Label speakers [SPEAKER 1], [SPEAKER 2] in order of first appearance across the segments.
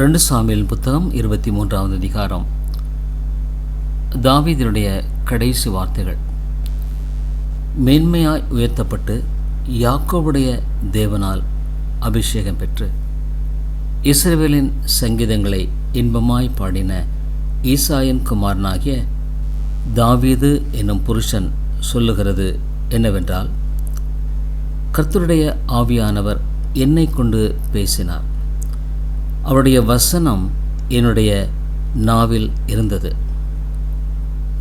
[SPEAKER 1] ரெண்டு சாமியல் புத்தகம் இருபத்தி மூன்றாவது அதிகாரம். தாவீதினுடைய கடைசி வார்த்தைகள். மேன்மையாய் உயர்த்தப்பட்டு யாக்கோவுடைய தேவனால் அபிஷேகம் பெற்று இஸ்ரேவேலின் சங்கீதங்களை இன்பமாய் பாடின ஈசாயின் குமாரனாகிய தாவீது என்னும் புருஷன் சொல்லுகிறது என்னவென்றால் கர்த்தருடைய ஆவியானவர் என்னை கொண்டு பேசினார். அவருடைய வசனம் என்னுடைய நாவில் இருந்தது.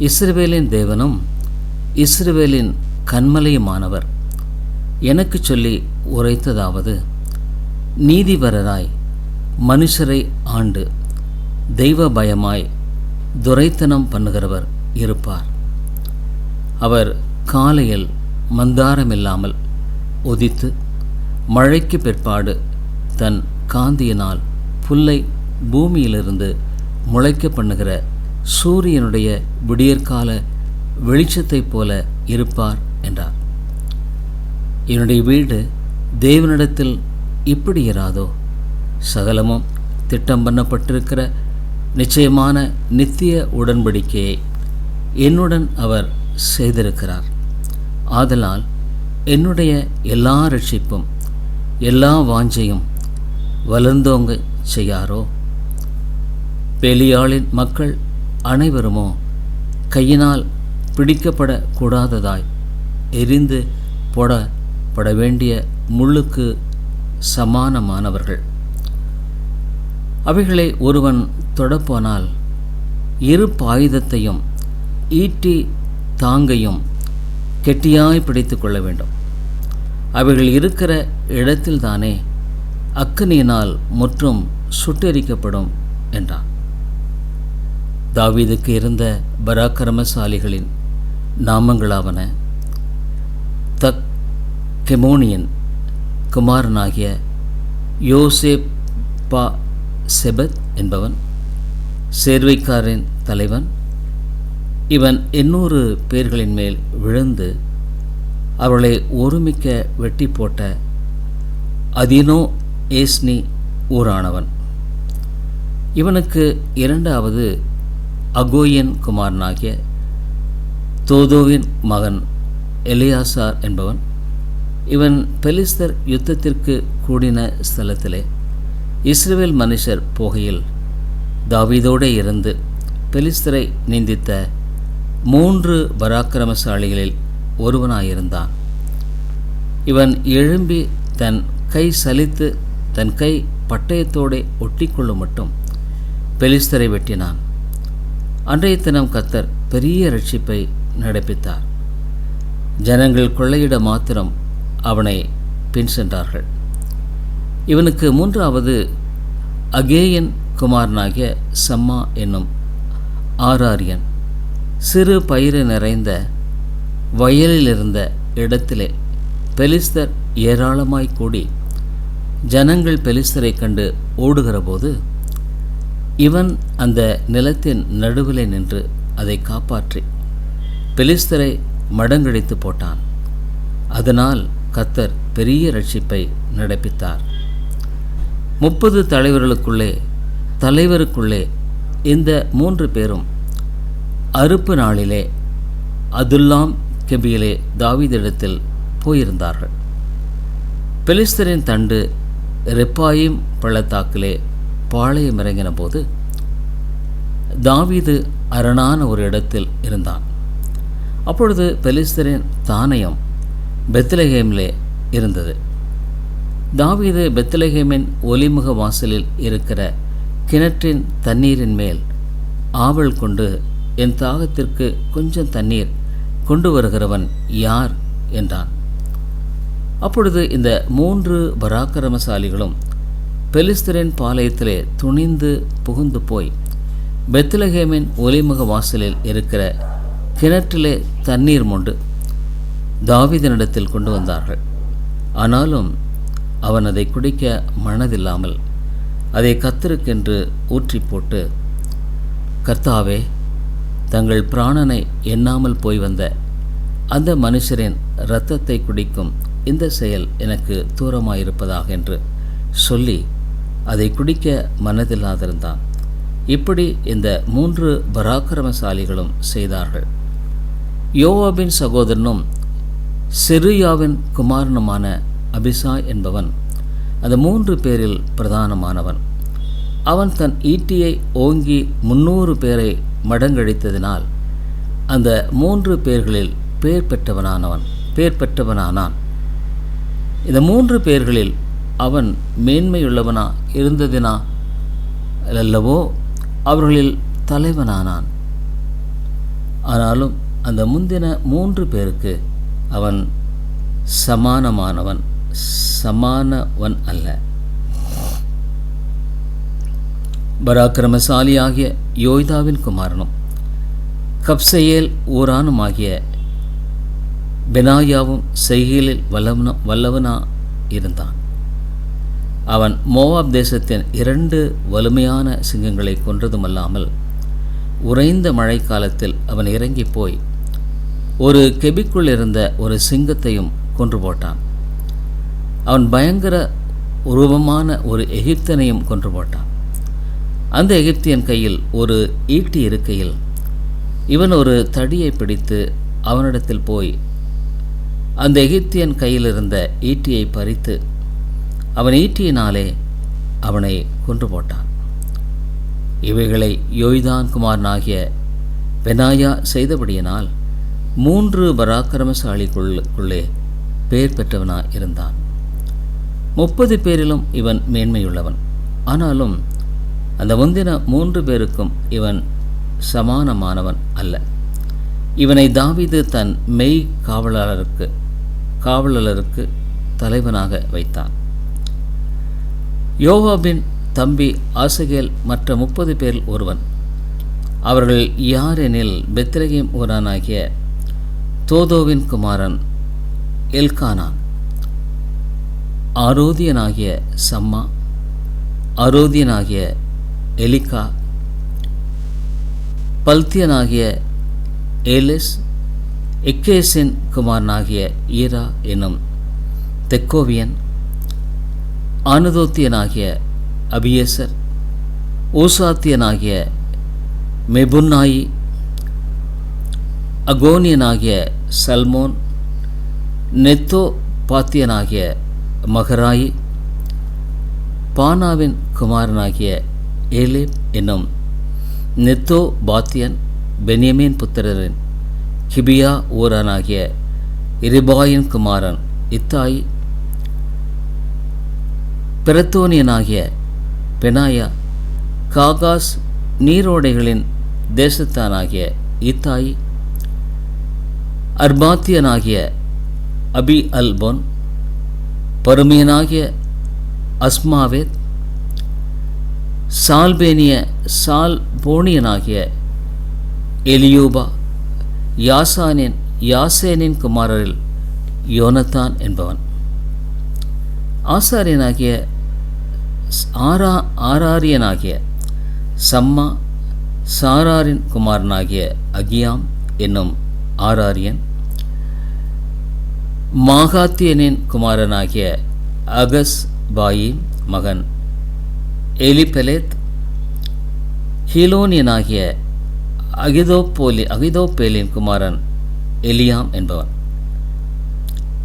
[SPEAKER 1] இஸ்ரவேலின் தேவனும் இஸ்ரவேலின் கண்மலையுமானவர் எனக்கு சொல்லி உரைத்ததாவது நீதிபரராய் மனுஷரை ஆண்டு தெய்வ பயமாய் துரைத்தனம் பண்ணுகிறவர் இருப்பார். அவர் காலையில் மந்தாரமில்லாமல் உதித்து மழைக்கு பிற்பாடு தன் காந்தியினால் புல்லை பூமியிலிருந்து முளைக்க பண்ணுகிற சூரியனுடைய விடியற்கால வெளிச்சத்தைப் போல இருப்பார் என்றார். என்னுடைய வீடு தேவனிடத்தில் இப்படி இராதோ? சகலமும் திட்டம் பண்ணப்பட்டிருக்கிற நிச்சயமான நித்திய உடன்படிக்கையை என்னுடன் அவர் செய்திருக்கிறார். ஆதலால் என்னுடைய எல்லா ரட்சிப்பும் எல்லா வாஞ்சையும் வளர்ந்தோங்க செய்யாரோ? பெலியாளின் மக்கள் அனைவருமோ கையினால் பிடிக்கப்படக்கூடாததாய் எரிந்து போடப்பட வேண்டிய முள்ளுக்கு சமானமானவர்கள். அவைகளை ஒருவன் தொடப்போனால் இரு பாயுதத்தையும் ஈட்டி தாங்கையும் கெட்டியாய் பிடித்து கொள்ள வேண்டும். அவைகள் இருக்கிற இடத்தில்தானே அக்கனியினால் முற்றும் சுட்டெரிக்கப்படும் என்றான். தாவீதுக்கு இருந்த பராக்கிரமசாலிகளின் நாமங்களாவன தக் கெமோனியன் குமாரனாகிய யோசேப் பா செபத் என்பவன் சேர்வைக்காரின் தலைவன் இவன் எண்ணூறு பேர்களின் மேல் விழுந்து அவர்களை ஒருமிக்க வெட்டி போட்ட அதினோ ஏஸ்னி ஊரானவன். இவனுக்கு இரண்டாவது அகோயன் குமாரனாகிய தோதோவின் மகன் எலியாசார் என்பவன். இவன் பெலிஸ்தர் யுத்தத்திற்கு கூடின ஸ்தலத்திலே இஸ்ரேல் மனுஷர் போகையில் தாவீதோடே இருந்து பெலிஸ்தரை நிந்தித்த மூன்று பராக்கிரமசாலிகளில் ஒருவனாயிருந்தான். இவன் எழும்பி தன் கை சலித்து தன் கை பட்டயத்தோடே ஒட்டிக்கொள்ளும் மட்டும் பெலிஸ்தரை வெட்டினான். அன்றைய தினம் கத்தர் பெரிய ரட்சிப்பை நடப்பித்தார். ஜனங்கள் கொள்ளையிட மாத்திரம் அவனை பின் சென்றார்கள். இவனுக்கு மூன்றாவது அகேயன் குமாரனாகிய சம்மா என்னும் ஆராரியன் சிறு பயிறு நிறைந்த வயலில் இருந்த இடத்திலே பெலிஸ்தர் ஏராளமாய் கூடி ஜனங்கள் பெலிஸ்தரை கண்டு ஓடுகிறபோது இவன் அந்த நிலத்தின் நடுவிலே நின்று அதை காப்பாற்றி பெலிஸ்தரை மடங்கடித்து போட்டான். அதனால் கத்தர் பெரிய ரட்சிப்பை நடப்பித்தார். முப்பது தலைவர்களுக்குள்ளே தலைவருக்குள்ளே இந்த மூன்று பேரும் அறுப்பு நாளிலே அதுல்லாம் கெபியிலே தாவிதிடத்தில் போயிருந்தார்கள். பெலிஸ்தரின் தண்டு ரெப்பாயும் பள்ளத்தாக்கிலே பாளையம் இறங்கின போது தாவீது அரணான ஒரு இடத்தில் இருந்தான். அப்பொழுது பெலிஸ்தரின் தானயம் பெத்லஹேமிலே இருந்தது. தாவீது பெத்லஹேமின் ஒலிமுக வாசலில் இருக்கிற கிணற்றின் தண்ணீரின் மேல் ஆவல் கொண்டு என் தாகத்திற்கு கொஞ்சம் தண்ணீர் கொண்டு வருகிறவன் யார்? என்றான். அப்பொழுது இந்த மூன்று பராக்கிரமசாலிகளும் பெலிஸ்தரின் பாளையத்திலே துணிந்து புகுந்து போய் பெத்லஹேமின் ஒலிமுக வாசலில் இருக்கிற கிணற்றிலே தண்ணீர் மொண்டு தாவிதனிடத்தில் கொண்டு வந்தார்கள். ஆனாலும் அவன் அதை குடிக்க மனதில்லாமல் அதை கத்தருக்கென்று ஊற்றி போட்டு கர்த்தாவே தங்கள் பிராணனை எண்ணாமல் போய் வந்த அந்த மனுஷரின் இரத்தத்தை குடிக்கும் இந்த செயல் எனக்கு தூரமாயிருப்பதாக என்று சொல்லி அதை குடிக்க மனதில்லாதிருந்தான். இப்படி இந்த மூன்று பராக்கிரமசாலிகளும் செய்தார்கள். யோவாபின் சகோதரனும் செருயாவின் குமாரனுமான அபிசாய் என்பவன் அந்த மூன்று பேரில் பிரதானமானவன். அவன் தன் ஈட்டியை ஓங்கி முன்னூறு பேரை மடங்கழித்ததினால் அந்த மூன்று பேர்களில் பேர் பெற்றவனானவன் பேர் பெற்றவனானான். இந்த மூன்று பேர்களில் அவன் மேன்மையுள்ளவனா இருந்ததினா அல்லவோ? அவர்களில் தலைவனானான். ஆனாலும் அந்த முந்தின மூன்று பேருக்கு அவன் சமானமானவன் சமானவன் அல்ல. பராக்கிரமசாலியாகிய யோய்தாவின் குமாரனும் கப்சையேல் ஊரானுமாகிய பெனாயாவும் செய்கையில் வல்லவன வல்லவனா இருந்தான். அவன் மோவாப் தேசத்தின் இரண்டு வலிமையான சிங்கங்களை கொன்றதுமல்லாமல் உறைந்த மழைக்காலத்தில் அவன் இறங்கி போய் ஒரு கெபிக்குள் இருந்த ஒரு சிங்கத்தையும் கொன்று போட்டான். அவன் பயங்கர உருவமான ஒரு எகிப்தனையும் கொன்று போட்டான். அந்த எகிப்தியன் கையில் ஒரு ஈட்டி இருக்கையில் இவன் ஒரு தடியை பிடித்து அவனிடத்தில் போய் அந்த எகிப்தியன் கையில் இருந்த ஈட்டியை பறித்து அவன் ஈட்டியினாலே அவனை கொன்று போட்டான். இவைகளை யோய்தான் குமாரனாகிய பெனாயா செய்தபடியினால் மூன்று பராக்கிரமசாலிக்குள்ளே பேர் பெற்றவனாக இருந்தான். முப்பது பேரிலும் இவன் மேன்மையுள்ளவன். ஆனாலும் அந்த முந்தின மூன்று பேருக்கும் இவன் சமானமானவன் அல்ல. இவனை தாவிது தன் மெய் காவலாளருக்கு காவலருக்கு தலைவனாக வைத்தான். யோவாபின் தம்பி ஆசகேல் மற்ற முப்பது பேரில் ஒருவன். அவர்கள் யாரெனில் பெத்ரகேம் ஊரானாகிய தோதோவின் குமாரன் எல்கானான் ஆரோதியனாகிய சம்மா. ஆரோதியனாகிய எலிகா பல்தியனாகிய ஏலிஸ். எக்கேசின் குமாரனாகிய ஈரா என்னும் தெக்கோவியன். ஆனதோத்தியனாகிய அபியேசர் ஊசாத்தியனாகிய மெபுன்னாயி அகோனியனாகிய சல்மோன் நெத்தோ பாத்தியனாகிய மகராயி பானாவின் குமாரனாகிய ஏலேப் என்னும் நெத்தோ பாத்தியன் பெனியமின் புத்திரரின் கிபியா ஊரானாகிய இரிபாயின் குமாரன் இத்தாயி பிரத்தோனியனாகிய பெனாயா காகாஸ் நீரோடைகளின் தேசத்தானாகிய இத்தாய் அர்பாத்தியனாகிய அபி அல்போன் பருமியனாகிய அஸ்மாவேத் சால்பேனிய சால் போனியனாகிய எலியூபா யாசானின் யாசேனின் குமாரரில் யோனத்தான் என்பவன். ஆசாரியனாகிய ஆரா ஆராரியனாகிய சம்மா சாராரின் குமாரனாகிய அகியாம் என்னும் ஆராரியன் மாகாத்தியனின் குமாரனாகிய அகஸ் பாயின் மகன் எலிபெலேத் ஹீலோனியனாகிய அகிதோப்போலி அகிதோப்பேலின் குமாரன் எலியாம் என்பவன்.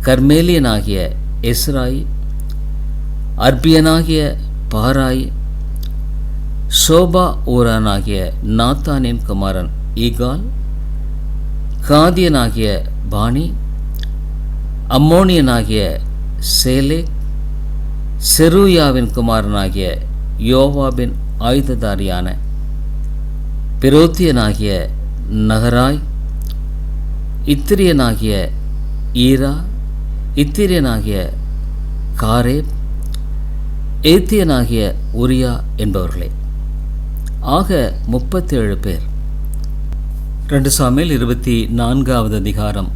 [SPEAKER 1] கர்மேலியனாகிய எஸ்ராயி அர்பியனாகிய பாராய் சோபா ஊரானாகிய நாத்தானின் குமாரன் ஈகால் காதியனாகிய பாணி அம்மோனியனாகிய சேலே செருயாவின் குமாரனாகிய யோவாபின் ஆயுததாரியான பிரோத்தியனாகிய நகராய் இத்திரியனாகிய ஈரா இத்திரியனாகிய காரேப் ஏத்தியனாகிய உரியா என்பவர்களே. ஆக முப்பத்தேழு பேர். ரெண்டு சாமியில் இருபத்தி நான்காவது அதிகாரம்.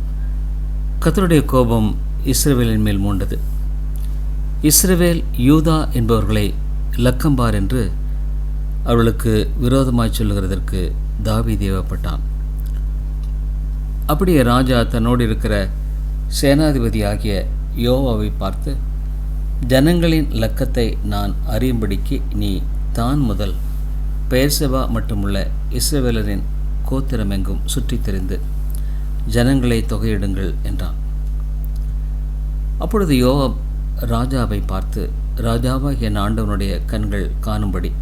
[SPEAKER 1] கத்தருடைய கோபம் இஸ்ரவேலின் மேல் மூண்டது. இஸ்ரவேல் யூதா என்பவர்களை லக்கம்பார் என்று அவர்களுக்கு விரோதமாய் சொல்லுகிறதற்கு தாவி தேவப்பட்டான் அப்படியே ராஜா தன்னோடு இருக்கிற சேனாதிபதி ஆகிய யோவாவை பார்த்து ஜனங்களின் லக்கத்தை நான் அறியும்படிக்கு நீ தான் முதல். பெயர்செவா மட்டுமுள்ள இஸ்ரவேலரின் கோத்திரமெங்கும் சுற்றித் திரிந்து ஜனங்களை தொகையிடுங்கள் என்றான். அப்பொழுது யோவாப் ராஜாவை பார்த்து ராஜாவாகிய என் ஆண்டவனுடைய கண்கள் காணும்படி.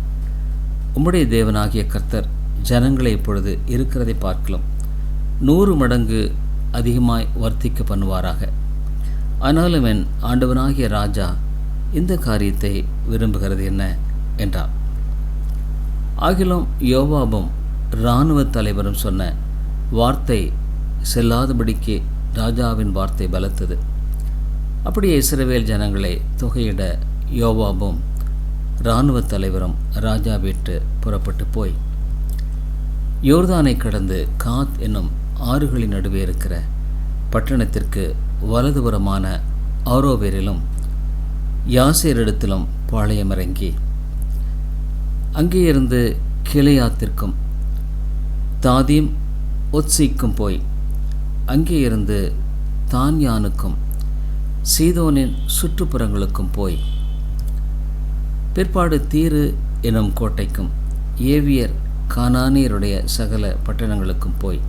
[SPEAKER 1] உம்முடைய தேவனாகிய கர்த்தர் ஜனங்களை இப்பொழுது இருக்கிறதை பார்க்கலாம். நூறு மடங்கு அதிகமாய் வர்த்திக்க பண்ணுவாராக. ஆனாலும் என் ஆண்டவனாகிய ராஜா இந்த காரியத்தை விரும்புகிறது என்ன? என்றார். ஆகிலும் யோவாபும் இராணுவ தலைவரும் சொன்ன வார்த்தை செல்லாதபடிக்கு ராஜாவின் வார்த்தை பலத்தது. அப்படியே இஸ்ரவேல் ஜனங்களை தொகையிட யோவாபும் இராணுவ தலைவரும் ராஜா வீட்டு புறப்பட்டு போய் யோர்தானை கடந்து காத் என்னும் ஆறுகளின் நடுவே இருக்கிற பட்டணத்திற்கு வலதுபுறமான ஆரோவேரிலும் யாசேரிடத்திலும் பாளையமிறங்கி அங்கே இருந்து கிளையாத்திற்கும் தாதீம் ஒத்சிக்கும் போய் அங்கே இருந்து தான்யானுக்கும் சீதோனின் சுற்றுப்புறங்களுக்கும் போய் பிற்பாடு தீரு எனும் கோட்டைக்கும் ஏவியர் கானானியருடைய சகல பட்டணங்களுக்கும் போய்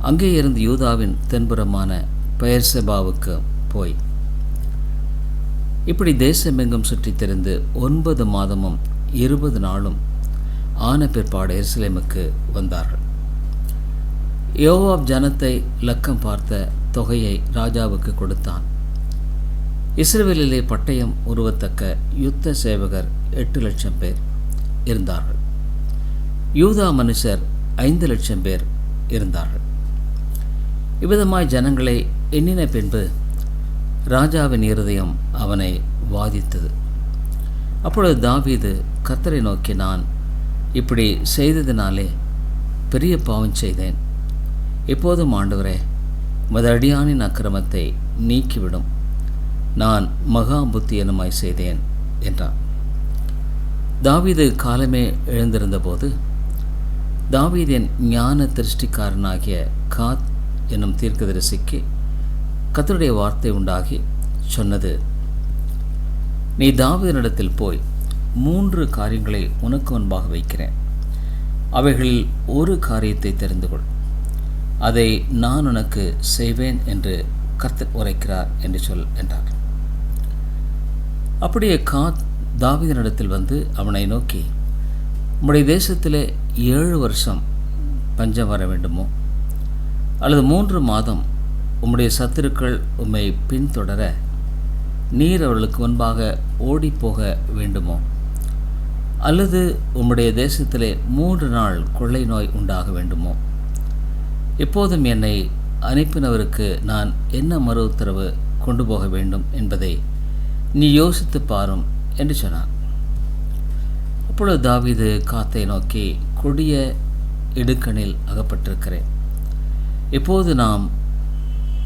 [SPEAKER 1] அங்கே இருந்து யூதாவின் தென்புறமான பெயர்செபாவுக்கு போய். இப்படி தேசமெங்கும் சுற்றித் திரிந்து ஒன்பது மாதமும் இருபது நாளும் ஆன பிற்பாடு எருசலேமுக்கு வந்தார்கள். யோவாப் ஜனத்தை லக்கம் பார்த்த தொகையை ராஜாவுக்கு கொடுத்தான். இஸ்ரேலிலே பட்டயம் உருவத்தக்க யுத்த சேவகர் எட்டு லட்சம் பேர் இருந்தார்கள். யூதா மனுஷர் ஐந்து லட்சம் பேர் இருந்தார்கள். இவ்விதமாய் ஜனங்களை எண்ணின பின்பு ராஜாவின் இருதயம் அவனை வாதித்தது. அப்பொழுது தாவீது கத்தரை நோக்கி நான் இப்படி செய்ததினாலே பெரிய பாவம் செய்தேன். இப்போதும் ஆண்டவரே மதடியானின் அக்கிரமத்தை நீக்கிவிடும். நான் மகா புத்தியனுமாய் செய்தேன் என்றான். தாவீது காலமே எழுந்திருந்தபோது தாவீதின் ஞான திருஷ்டிக்காரனாகிய காத் என்னும் தீர்க்கதரிசிக்கு கத்தருடைய வார்த்தை உண்டாகி சொன்னது. நீ தாவீதனிடத்தில் போய் மூன்று காரியங்களை உனக்கு முன்பாக வைக்கிறேன். அவைகளில் ஒரு காரியத்தை தெரிந்து கொள். அதை நான் உனக்கு செய்வேன் என்று கர்த்தர் உரைக்கிறார் என்று சொல் என்றார். அப்படியே காத் தாவிதனிடத்தில் வந்து அவனை நோக்கி உம்முடைய தேசத்திலே ஏழு வருஷம் பஞ்சம் வர வேண்டுமோ? அல்லது மூன்று மாதம் உம்முடைய சத்துருக்கள் உம்மை பின்தொடர நீர் அவர்களுக்கு முன்பாக ஓடிப்போக வேண்டுமோ? அல்லது உம்முடைய தேசத்திலே மூன்று நாள் கொள்ளை நோய் உண்டாக வேண்டுமோ? எப்போதும் என்னை அனுப்பினவருக்கு நான் என்ன மறு உத்தரவு கொண்டு போக வேண்டும் என்பதை நீ யோசித்து பாரும் என்று சொன்னான் அப்பொழுது தாவிது காத்தை நோக்கி கொடிய இடுக்கணில் அகப்பட்டிருக்கிறேன். இப்போது நாம்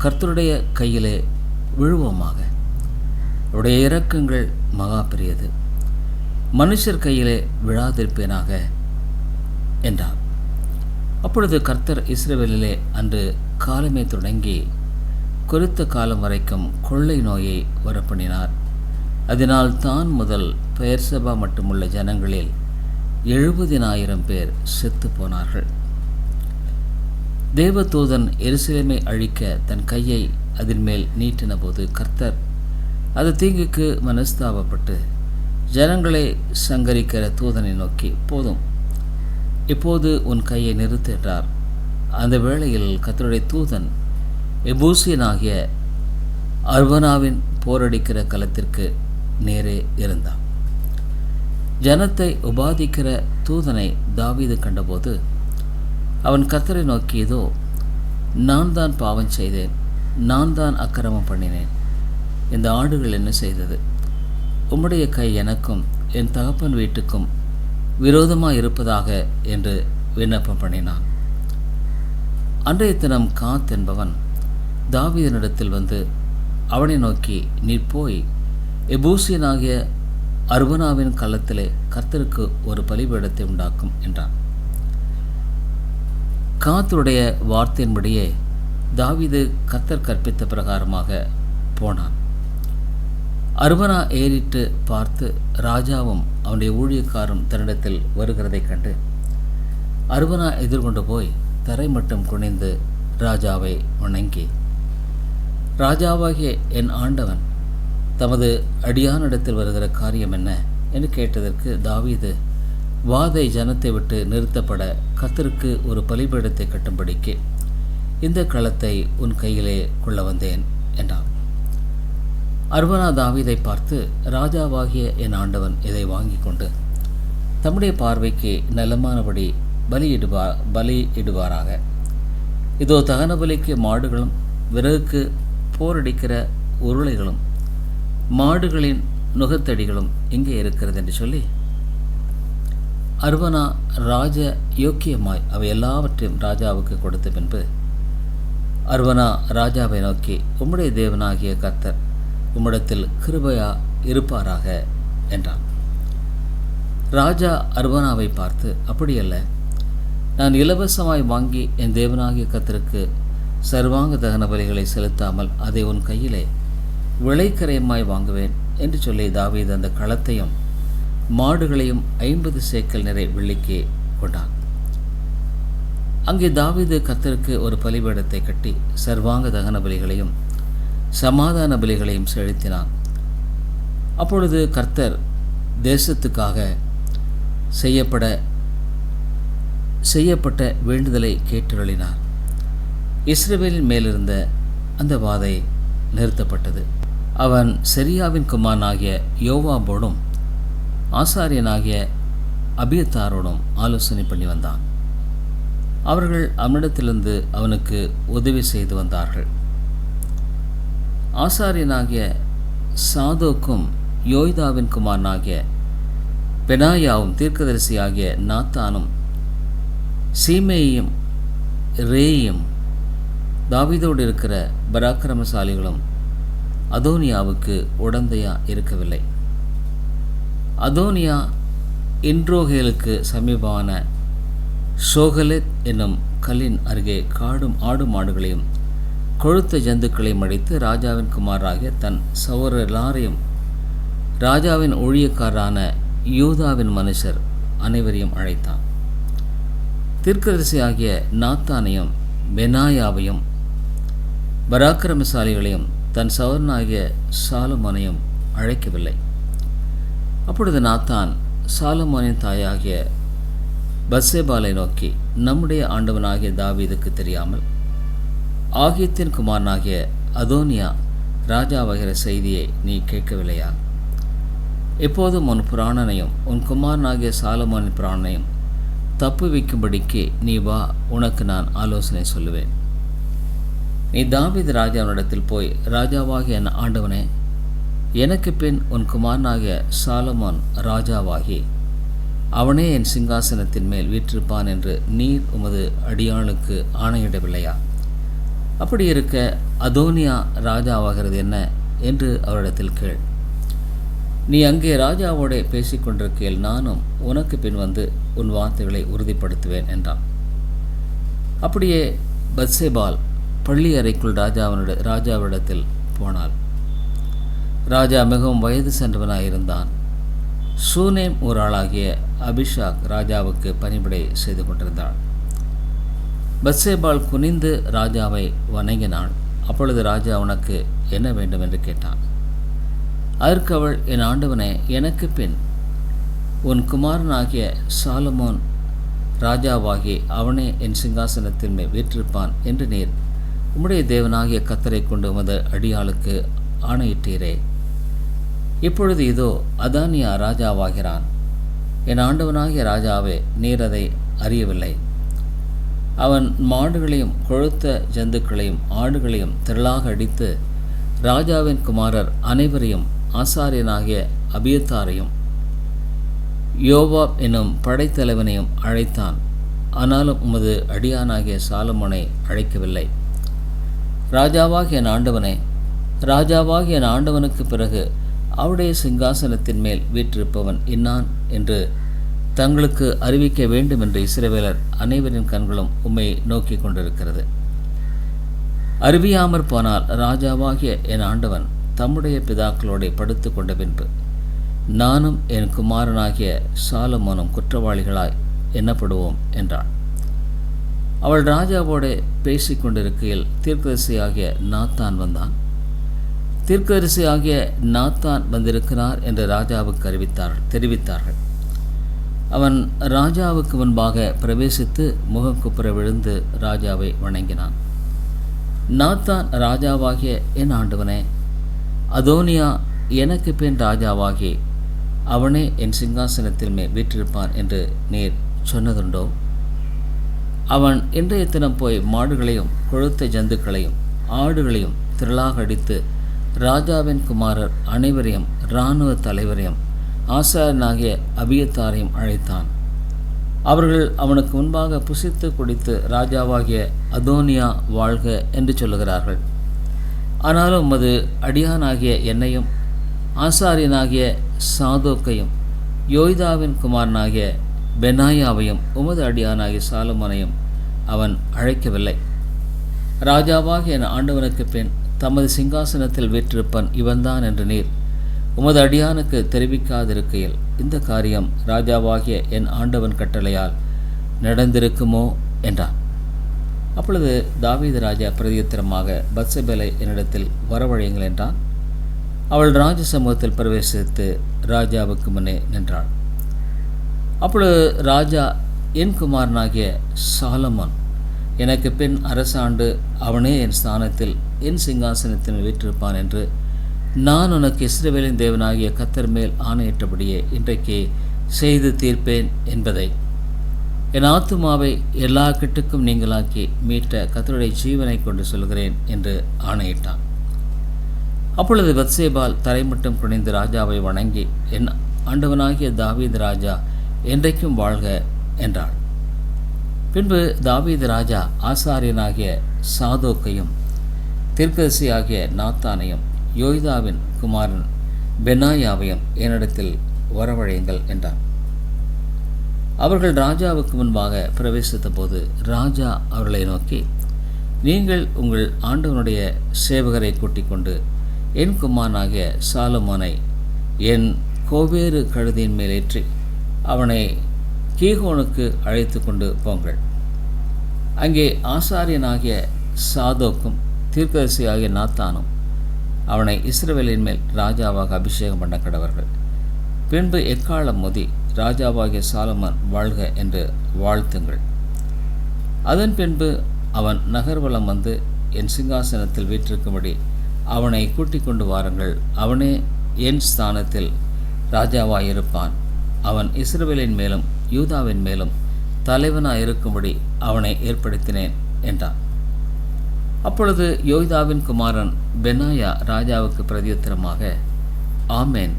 [SPEAKER 1] கர்த்தருடைய கையிலே விழுவோமாக? அவருடைய இறக்கங்கள் மகா பெரியது. மனுஷர் கையிலே விழாதிருப்பேனாக என்றார். அப்பொழுது கர்த்தர் இஸ்ரேவேலிலே அன்று காலமே தொடங்கி குறித்த காலம் வரைக்கும் கொள்ளை நோயை வரப்பண்ணினார். அதனால் தான் முதல் பெயர் சபா மட்டுமுள்ள ஜனங்களில் எழுபதினாயிரம் பேர் செத்து போனார்கள். தேவதூதன் எருசலேமை அழிக்க தன் கையை அதன் மேல் நீட்டின போது கர்த்தர் அது தீங்குக்கு மனஸ்தாபப்பட்டு ஜனங்களை சங்கரிக்கிற தூதனை நோக்கி போதும். இப்போது உன் கையை நிறுத்து என்றார். அந்த வேளையில் கர்த்தருடைய தூதன் எபூசியனாகிய அர்வனாவின் போரடிக்கிற களத்திற்கு நேரே இருந்தான். ஜனத்தை உபாதிக்கிற தூதனை தாவீது கண்டபோது அவன் கர்த்தரை நோக்கியதோ நான் தான் பாவம் செய்தேன் நான் தான் அக்கிரமம் பண்ணினேன். இந்த ஆடுகள் என்ன செய்தது? உம்முடைய கை எனக்கும் என் தகப்பன் வீட்டுக்கும் விரோதமாக இருப்பதாக என்று விண்ணப்பம் பண்ணினான். அன்றைய தினம் காத் என்பவன் தாவீதனிடத்தில் வந்து அவனை நோக்கி நீ போய் எபூசியனாகிய அர்பனாவின் கள்ளத்திலே கர்த்தருக்கு ஒரு பலிபீடத்தை உண்டாக்கும் என்றான். காத்துடைய வார்த்தையின்படியே தாவீது கத்தர் கற்பித்த பிரகாரமாக போனான். அருவனா ஏறிட்டு பார்த்து ராஜாவும் அவனுடைய ஊழியக்காரும் தன்னிடத்தில் வருகிறதைக் கண்டு அருவனா எதிர்கொண்டு போய் தரை மட்டும் குனிந்து ராஜாவை வணங்கி ராஜாவாகிய என் ஆண்டவன் தமது அடியானிடத்தில் வருகிற காரியம் என்ன? என்று கேட்டதற்கு தாவீது வாதை ஜனத்தை விட்டு நிறுத்தப்பட கத்திற்கு ஒரு பலிபீடத்தை கட்டும்படிக்கு இந்த களத்தை உன் கையிலே கொள்ள வந்தேன் என்றான் அர்வனா தாவிதை பார்த்து ராஜாவாகிய என் ஆண்டவன் இதை வாங்கி கொண்டு தம்முடைய பார்வைக்கு நலமானபடி பலியிடுவா பலியிடுவாராக. இதோ தகன பலிக்கு மாடுகளும் விறகுக்கு போரடிக்கிற உருளைகளும் மாடுகளின் நுகத்தடிகளும் இங்கே இருக்கிறது என்று சொல்லி அர்வனா ராஜ யோக்கியமாய் அவை எல்லாவற்றையும் ராஜாவுக்கு கொடுத்த பின்பு அர்வனா ராஜாவை நோக்கி உம்முடைய தேவனாகிய கர்த்தர் உம்மிடத்தில் கிருபையா இருப்பாராக? என்றான். ராஜா அர்வனாவை பார்த்து அப்படியல்ல. நான் இலவசமாய் வாங்கி என் தேவனாகிய கத்திற்கு சர்வாங்க தகன பலிகளை செலுத்தாமல் அதை உன் கையிலே விளைக்கரையமாய் வாங்குவேன் என்று சொல்லி தாவீது அந்த களத்தையும் மாடுகளையும் ஐம்பது சேக்கல் நிறை வெள்ளிக்கு கொண்டான். அங்கே தாவிது கத்தருக்கு ஒரு பலிபீடத்தை கட்டி சர்வாங்க தகன பலிகளையும் சமாதான பலிகளையும் செலுத்தினான். அப்பொழுது கர்த்தர் தேசத்துக்காக செய்யப்பட செய்யப்பட்ட வேண்டுதலை கேட்டுருளினார். இஸ்ரேலின் மேலிருந்த அந்த வாதை நிறுத்தப்பட்டது. அவன் செரியாவின் குமாரனாகிய யோவாபோடும் ஆசாரியனாகிய அபியத்தாரோடும் ஆலோசனை பண்ணி வந்தான். அவர்கள் அவனிடத்திலிருந்து அவனுக்கு உதவி செய்து வந்தார்கள். ஆசாரியனாகிய சாதோக்கும் யோய்தாவின் குமாரனாகிய பெனாயாவும் தீர்க்கதரிசியாகிய நாத்தானும் சீமேயும் ரேயும் தாவிதோடு இருக்கிற பராக்கிரமசாலிகளும் அதோனியாவுக்கு உடந்தையா இருக்கவில்லை. அதோனியா இன்ட்ரோகேலுக்கு சமீபமான ஷோகலெத் என்னும் கல்லின் அருகே காடும் ஆடு மாடுகளையும் கொழுத்த ஜந்துக்களையும் அடித்து ராஜாவின் குமாராகிய தன் சௌர எல்லாரையும் ராஜாவின் ஊழியக்காரரான யூதாவின் மனுஷர் அனைவரையும் அழைத்தான். தீர்க்கதரிசி ஆகிய நாத்தானையும் பெனாயாவையும் பராக்கிரமசாலிகளையும் தன் சவரனாகிய சாலுமனையும் அழைக்கவில்லை. அப்பொழுது நாத்தான் சாலமோனின் தாயாகிய பஸ்ஸேபாலை நோக்கி நம்முடைய ஆண்டவனாகிய தாவீதுக்கு தெரியாமல் ஆகியத்தின் குமாரனாகிய அதோனியா ராஜாவாகிற செய்தியை நீ கேட்கவில்லையா? எப்போதும் உன் புராணனையும் உன் குமாரனாகிய சாலமோனின் புராணனையும் தப்பு வைக்கும்படிக்கு நீ வா உனக்கு நான் ஆலோசனை சொல்லுவேன். நீ தாவீது ராஜாவினிடத்தில் போய் ராஜாவாகிய என் ஆண்டவனே எனக்கு பின் உன் குமாரனாகிய சாலமோன் ராஜாவாகி. அவனே என் சிங்காசனத்தின் மேல் வீற்றிருப்பான் என்று நீர் உமது அடியாளுக்கு ஆணையிடவில்லையா? அப்படி இருக்க அதோனியா ராஜாவாகிறது என்ன என்று அவரிடத்தில் கேள். நீ அங்கே ராஜாவோட பேசிக்கொண்டிருக்கையில் நானும் உனக்கு பின் வந்து உன் வார்த்தைகளை உறுதிப்படுத்துவேன் என்றான். அப்படியே பத்சேபால் பள்ளி அறைக்குள் ராஜாவினிட ராஜாவிடத்தில் போனாள். ராஜா மிகவும் வயது சென்றவனாயிருந்தான். சூனேம் ஒரு ஆளாகிய அபிஷாக் ராஜாவுக்கு பணிபடை செய்து கொண்டிருந்தாள். பத்சேபால் குனிந்து ராஜாவை வணங்கினாள். அப்பொழுது ராஜா உனக்கு என்ன வேண்டும்? என்று கேட்டான். அதற்கு அவள் என் ஆண்டவனே எனக்கு பின் உன் குமாரனாகிய சாலமோன் ராஜாவாகி அவனே என் சிங்காசனத்தின் மேல் வீற்றிருப்பான் என்று நீர் உம்முடைய தேவனாகிய கத்தரை கொண்டு உமது அடியாளுக்கு ஆணையிட்டீரே. இப்பொழுது இதோ அதானியா ராஜாவாகிறான். என் ஆண்டவனாகிய ராஜாவே நீர் அதை அறியவில்லை. அவன் மாடுகளையும் கொழுத்த ஜந்துக்களையும் ஆடுகளையும் திரளாக அடித்து ராஜாவின் குமாரர் அனைவரையும் ஆசாரியனாகிய அபியத்தாரையும் யோவாப் என்னும் படைத்தலைவனையும் அழைத்தான். ஆனாலும் உமது அடியானாகிய சாலமோனை அழைக்கவில்லை. ராஜாவாகிய என் ஆண்டவனே ராஜாவாகிய என் ஆண்டவனுக்கு பிறகு அவருடைய சிங்காசனத்தின் மேல் வீற்றிருப்பவன் இன்னான் என்று தங்களுக்கு அறிவிக்க வேண்டும் என்று இஸ்ரவேலர் அனைவரின் கண்களும் உம்மை நோக்கி கொண்டிருக்கிறது. அறிவியாமற் போனால் ராஜாவாகிய என் ஆண்டவன் தம்முடைய பிதாக்களோடே படுத்து கொண்ட பின்பு நானும் என் குமாரனாகிய சாலமோனும் குற்றவாளிகளாய் எண்ணப்படுவோம் என்றான். அவள் ராஜாவோடு பேசிக்கொண்டிருக்கையில் தீர்க்கதரிசியாகிய நாத்தான் வந்தான். தீர்க்கதரிசியாகிய நாத்தான் வந்திருக்கிறார் என்று ராஜாவுக்கு அறிவித்தார்கள் தெரிவித்தார்கள். அவன் ராஜாவுக்கு முன்பாக பிரவேசித்து முகக்குப்புற விழுந்து ராஜாவை வணங்கினான். நாத்தான் ராஜாவாகிய என் ஆண்டவனே அதோனியா எனக்கு பின் ராஜாவாகி அவனே என் சிங்காசனத்தில் மேல் வீற்றிருப்பான் என்று நீர் சொன்னதுண்டோ? அவன் இன்றைய தினம் போய் மாடுகளையும் கொழுத்த ஜந்துக்களையும் ஆடுகளையும் திரளாக அடித்து ராஜாவின் குமாரர் அனைவரையும் இராணுவ தலைவரையும் ஆசாரனாகிய அபியத்தாரையும் அழைத்தான். அவர்கள் அவனுக்கு முன்பாக புசித்து குடித்து ராஜாவாகிய அதோனியா வாழ்க என்று சொல்லுகிறார்கள். ஆனாலும் உமது அடியானாகிய என்னையும் ஆசாரியனாகிய சாதோக்கையும் யோய்தாவின் குமாரனாகிய பெனாயாவையும் உமது அடியானாகிய சாலுமனையும் அவன் அழைக்கவில்லை. ராஜாவாகிய என் ஆண்டவனுக்கு பின் தமது சிங்காசனத்தில் வீற்றிருப்பன் இவன்தான் என்று நீர். உமது அடியானுக்கு தெரிவிக்காதிருக்கையில் இந்த காரியம் ராஜாவாகிய என் ஆண்டவன் கட்டளையால் நடந்திருக்குமோ என்றான். அப்பொழுது தாவீது ராஜா பிரதித்திரமாக பத்சபேலை என்னிடத்தில் வரவழையுங்கள் என்றான். அவள் ராஜ சமூகத்தில் பிரவேசித்து ராஜாவுக்கு முன்னே நின்றாள். அப்பொழுது ராஜா என் குமாரனாகிய சாலமோன் எனக்கு பின் அரசாண்டு அவனே என் ஸ்தானத்தில் என் சிங்காசனத்தில் வீற்றிருப்பான் என்று நான் உனக்கு இஸ்ரவேலின் தேவனாகிய கத்தர் மேல் ஆணையிட்டபடியே இன்றைக்கு செய்து தீர்ப்பேன் என்பதை. என் ஆத்துமாவை எல்லா கிட்டுக்கும் நீங்களாக்கி மீட்ட கத்தருடைய ஜீவனை கொண்டு சொல்கிறேன் என்று ஆணையிட்டான். அப்பொழுது பத்சேபால் தரைமட்டம் குனிந்து ராஜாவை வணங்கி என் ஆண்டவனாகிய தாவீது ராஜா என்றைக்கும் வாழ்க என்றாள். பின்பு தாவீது ராஜா ஆசாரியனாகிய சாதோக்கையும் தீர்க்கதரிசியாகிய நாத்தானையும் யோய்தாவின் குமாரன் பெனாயாவையும் என்னிடத்தில் வரவழையுங்கள் என்றார் அவர்கள் ராஜாவுக்கு முன்பாக பிரவேசித்த போது ராஜா அவர்களை நோக்கி நீங்கள் உங்கள் ஆண்டவனுடைய சேவகரை கூட்டிக் கொண்டு என் குமாரனாகிய சாலமோனை என் கோவேறு கழுதியின் மேலேற்றி அவனை கீகோனுக்கு அழைத்து கொண்டு போங்கள். அங்கே ஆசாரியனாகிய சாதோக்கும் தீர்க்கதரிசியாகிய நாத்தானும் அவனை இஸ்ரவேலின் மேல் ராஜாவாக அபிஷேகம் பண்ண கடவர்கள். பின்பு எக்காலம் மோதி ராஜாவாகிய சாலமன் வாழ்க என்று வாழ்த்துங்கள். அதன் பின்பு அவன் நகர்வலம் வந்து என் சிங்காசனத்தில் வீற்றிருக்கும்படி அவனை கூட்டிக் கொண்டு வாருங்கள். அவனே என் ஸ்தானத்தில் ராஜாவாயிருப்பான். அவன் இஸ்ரவேலின் மேலும் யூதாவின் மேலும் தலைவனாயிருக்கும்படி அவனை ஏற்படுத்தினேன் என்றான். அப்பொழுது யோய்தாவின் குமாரன் பெனாயா ராஜாவுக்கு பிரதியுத்தரமாக ஆமேன்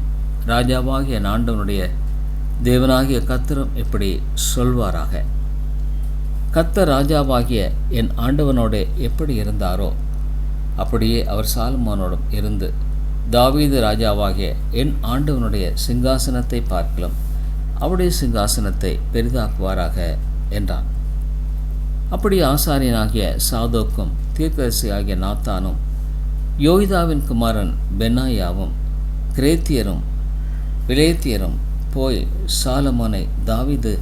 [SPEAKER 1] ராஜாவாகிய ஆண்டவனுடைய தேவனாகிய கத்தரும் இப்படி சொல்வாராக. கத்த ராஜாவாகிய என் ஆண்டவனோடு எப்படி இருந்தாரோ அப்படியே அவர் சாலமானோடும் இருந்து தாவீது ராஜாவாகிய என் ஆண்டவனுடைய சிங்காசனத்தை பார்க்கலாம் அவருடைய சிங்காசனத்தை பெரிதாக்குவாராக என்றான். அப்படி ஆசாரியனாகிய சாதோக்கும் தீர்க்கதரிசி ஆகிய நாத்தானும் யோகிதாவின் குமாரன் பெனாயாவும் கிரேத்தியரும் விலேத்தியரும் போய் சாலமோனை தாவிது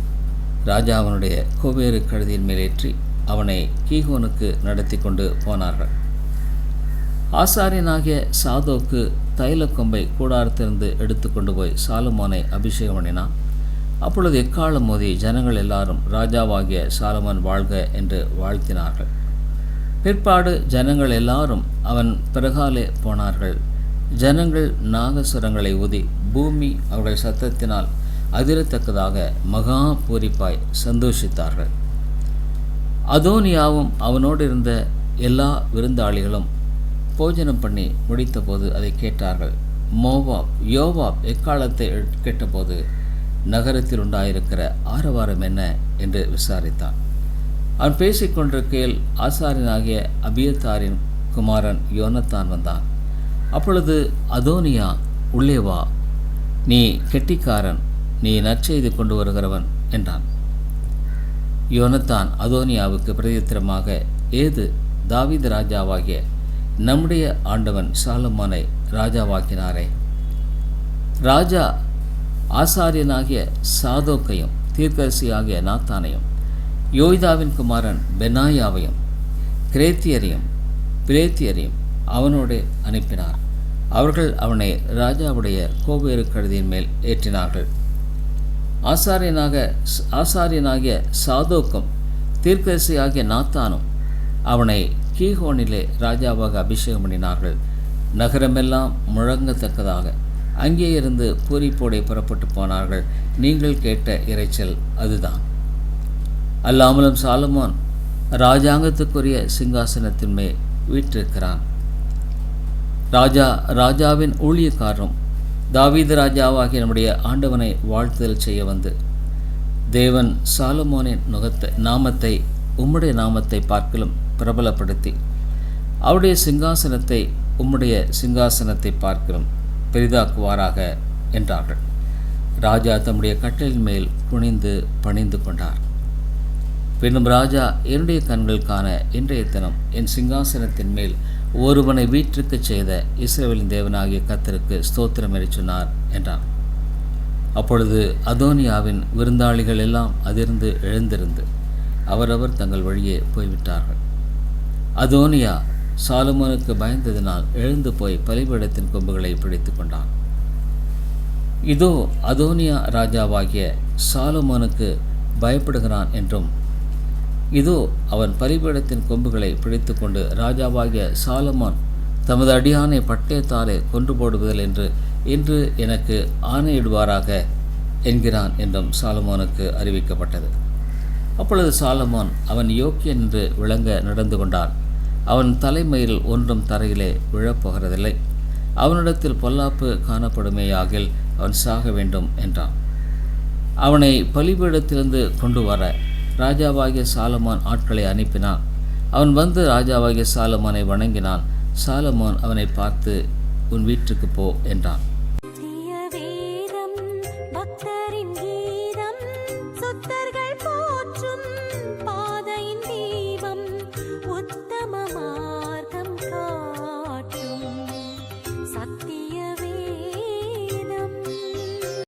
[SPEAKER 1] ராஜாவனுடைய கோவேறு கழுதியின் மேலேற்றி அவனை கீகோனுக்கு நடத்தி கொண்டு போனார்கள். ஆசாரியனாகிய சாதோக்கு தைல கொம்பை கூடாரத்திலிருந்து எடுத்து கொண்டு போய் சாலமோனை அபிஷேகம் பண்ணினான். அப்பொழுது எக்காலம் மோதி ஜனங்கள் எல்லாரும் ராஜாவாகிய சாலமன் வாழ்க என்று வாழ்த்தினார்கள். பிற்பாடு ஜனங்கள் எல்லாரும் அவன் பிறகாலே போனார்கள். ஜனங்கள் நாகசுரங்களை ஊதி பூமி அவர்கள் சத்தத்தினால் அதிரத்தக்கதாக மகா பூரிப்பாய் சந்தோஷித்தார்கள். அதோனியாவும் அவனோடு இருந்த எல்லா விருந்தாளிகளும் போஜனம் பண்ணி முடித்தபோது அதை கேட்டார்கள். மோவாப் யோவாப் எக்காலத்தை கேட்டபோது நகரத்தில் உண்டாயிருக்கிற ஆரவாரம் என்ன? என்று விசாரித்தான். அவன் பேசிக்கொண்டிருக்கையில் ஆசாரியனாகிய அபியத்தாரின் குமாரன் யோனத்தான் வந்தான். அப்பொழுது அதோனியா உள்ளே வா. நீ கெட்டிக்காரன். நீ நற்செய்து கொண்டு வருகிறவன் என்றான். யோனத்தான் அதோனியாவுக்கு பிரதித்திரமாக ஏது? தாவித ராஜாவாகிய நம்முடைய ஆண்டவன் சாலமானை ராஜாவாக்கினாரே. ராஜா ஆசாரியனாகிய சாதோக்கையும் தீர்க்கரசியாகிய நாத்தானையும் யோய்தாவின் குமாரன் பெனாயாவையும் கிரேத்தியரையும் பிரேத்தியரையும் அவனோடு அனுப்பினார். அவர்கள் அவனை ராஜாவுடைய கோபேறு கழுதியின் மேல் ஏற்றினார்கள். ஆசாரியனாக ஆசாரியனாகிய சாதோக்கும் தீர்க்கரசியாகிய நாத்தானும் அவனை கீகோனிலே ராஜாவாக அபிஷேகம் பண்ணினார்கள். நகரமெல்லாம் முழங்கத்தக்கதாக. அங்கே இருந்து பூரிப்போடை புறப்பட்டு போனார்கள். நீங்கள் கேட்ட இறைச்சல் அதுதான். அல்லாமலும் சாலமோன் ராஜாங்கத்துக்குரிய சிங்காசனத்தின் மேல் வீற்றிருக்கிறான். ராஜா ராஜாவின் ஊழியக்காரரும் தாவீது ராஜாவாகிய நம்முடைய ஆண்டவனை வாழ்த்துதல் செய்ய வந்து தேவன் சாலமோனின் நுகத்தை நாமத்தை உம்முடைய நாமத்தை பார்க்கலும் பிரபலப்படுத்தி அவருடைய சிங்காசனத்தை உம்முடைய சிங்காசனத்தை பார்க்கலும் பெரிதாக்குவாராக என்றார்கள். ராஜா தம்முடைய கட்டளின் மேல் குனிந்து பணிந்து கொண்டார். பின்னும் ராஜா என்னுடைய கண்கள் காண இன்றைய தினம் என் சிங்காசனத்தின் மேல் ஒருவனை வீட்டிற்குச் செய்த இஸ்ரேலின் தேவனாகிய கத்தருக்கு ஸ்தோத்திரம் என்று சொன்னார் என்றார் அப்பொழுது அதோனியாவின் விருந்தாளிகள் எல்லாம் அதிர்ந்து எழுந்திருந்து அவரவர் தங்கள் வழியே போய்விட்டார்கள். அதோனியா சாலுமோனுக்கு பயந்ததினால் எழுந்து போய் பலிபீடத்தின் கொம்புகளை பிடித்து கொண்டான். இதோ அதோனியா ராஜாவாகிய சாலுமோனுக்கு பயப்படுகிறான் என்றும் இதோ அவன் பலிபீடத்தின் கொம்புகளை பிடித்து கொண்டு ராஜாவாகிய சாலமான் தமது அடியானை பட்டயத்தாலே கொன்று போடுவதில் என்று இன்று எனக்கு ஆணையிடுவாராக என்கிறான் என்றும் சாலமோனுக்கு அறிவிக்கப்பட்டது. அப்பொழுது சாலமோன் அவன் யோக்கியன் என்று விளங்க நடந்து கொண்டான். அவன் தலைமையில் ஒன்றும் தரையிலே விழப்போகிறதில்லை. அவனிடத்தில் பொல்லாப்பு காணப்படுமேயாகில் அவன் சாக வேண்டும் என்றான். அவனை பலிபீடத்திலிருந்து கொண்டு வர ராஜாவாகிய சாலமான் ஆட்களை அனுப்பினான். அவன் வந்து ராஜாவாகிய சாலமானை வணங்கினான். சாலமான் அவனை பார்த்து உன் வீட்டுக்கு போ என்றான்.